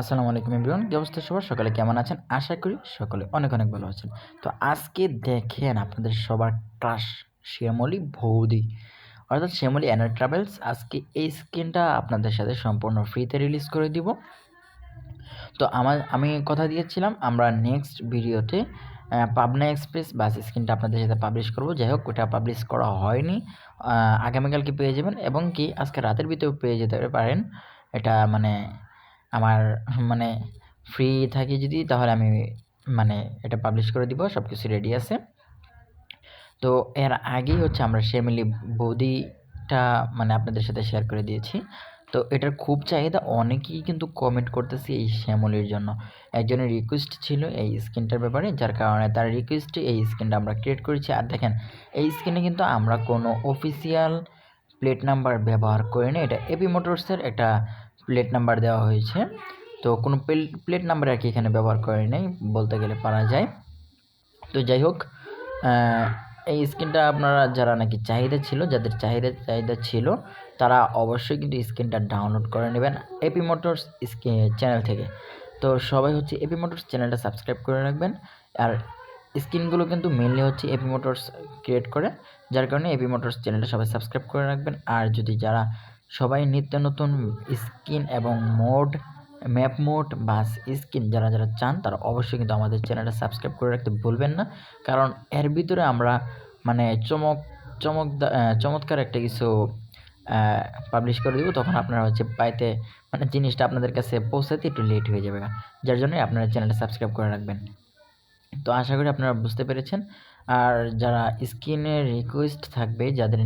আসসালামু আলাইকুম এভরিওয়ান, কি অবস্থা সবার? সকালে কেমন আছেন? আশা করি সকলে অনেক অনেক ভালো আছেন। তো আজকে দেখেন আপনাদের সবার ক্রাশ শ্যামলী ভৌদি অর্থাৎ শ্যামলী অ্যানার ট্রাভেলস আজকে এই স্কিনটা আপনাদের সাথে সম্পূর্ণ ফ্রিতে রিলিজ করে দিব। তো আমার, আমি কথা দিয়েছিলাম, আমরা নেক্সট ভিডিওতে পাবনা এক্সপ্রেস বাস স্ক্রিনটা আপনাদের সাথে পাবলিশ করব। যাই হোক, ওটা পাবলিশ করা হয়নি। আগামীকালকে পেয়ে যাবেন এবং কি আজকে রাতের ভিতরেও পেয়ে যেতে পারেন। এটা মানে আমার মানে ফ্রি থাকি যদি, তাহলে আমি মানে এটা পাবলিশ করে দিব সব কিছু রেডি আছে। তো এর আগেই হচ্ছে আমরা শ্যামিলি বৌদিটা মানে আপনাদের সাথে শেয়ার করে দিয়েছি। তো এটার খুব চাহিদা, অনেকেই কিন্তু কমেন্ট করতেছে এই শ্যামলির জন্য। একজনের রিকোয়েস্ট ছিল এই স্কিনটার ব্যাপারে, যার কারণে তার রিকোয়েস্টে এই স্কিনটা আমরা ক্রিয়েট করেছি। আর দেখেন, এই স্কিনে কিন্তু আমরা কোনো অফিসিয়াল প্লেট নাম্বার ব্যবহার করে করিনি এটা এপি মোটরসের একটা প্লেট নাম্বার দেওয়া হয়েছে। তো কোনো প্লেট নাম্বার আর কি এখানে ব্যবহার করে নেই, বলতে গেলে পারা যায়। তো যাই হোক এই স্ক্রিনটা আপনারা যারা নাকি চাহিদা ছিল, যাদের চাহিদা চাহিদা ছিল, তারা অবশ্যই কিন্তু স্ক্রিনটা ডাউনলোড করে নেবেন এপি মোটরস চ্যানেল থেকে। তো সবাই হচ্ছে এপি মোটরস চ্যানেলটা সাবস্ক্রাইব করে রাখবেন। আর স্ক্রিনগুলো কিন্তু মেনলি হচ্ছে এপি মোটরস ক্রিয়েট করে, যার কারণে এপি মোটরস চ্যানেলটা সবাই সাবস্ক্রাইব করে রাখবেন। আর যদি যারা সবাই নিত্য নতুন স্কিন এবং মোড ম্যাপ মোড বা স্কিন যারা যারা চান, তারা অবশ্যই কিন্তু আমাদের চ্যানেলটা সাবস্ক্রাইব করে রাখতে ভুলবেন না। কারণ এর ভিতরে আমরা মানে চমক চমক চমৎকার একটা কিছু পাবলিশ করে দেবো। তখন আপনারা হচ্ছে পাইতে মানে জিনিসটা আপনাদের কাছে পৌঁছাতে একটু লেট হয়ে যাবে যার জন্যই আপনারা চ্যানেলটা সাবস্ক্রাইব করে রাখবেন। তো আশা করি আপনারা বুঝতে পেরেছেন। আর যারা স্কিনের রিকোয়েস্ট থাকবে, যাদের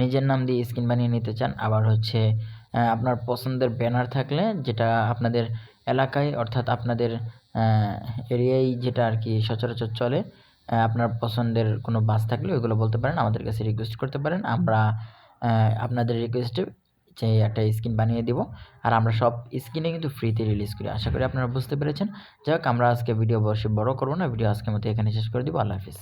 নিজের নাম দিয়ে স্কিন বানিয়ে নিতে চান, আবার হচ্ছে আপনার পছন্দের ব্যানার থাকলে, যেটা আপনাদের এলাকায় অর্থাৎ আপনাদের এরিয়ায় যেটা আর কি সচরাচর চলে আপনার পছন্দের কোনো বাস থাকলে ওইগুলো বলতে পারেন, আমাদের কাছে রিকোয়েস্ট করতে পারেন। আমরা আপনাদের রিকোয়েস্টে যে একটা স্কিন বানিয়ে দিব। আর আমরা সব স্কিনে কিন্তু ফ্রিতে রিলিজ করি। আশা করি আপনারা বুঝতে পেরেছেন। যাই হোক, আমরা আজকে ভিডিও বসে বড় করব না। ভিডিও আজকের মতো এখানে শেষ করে দিব। আল্লাহ হাফিজ।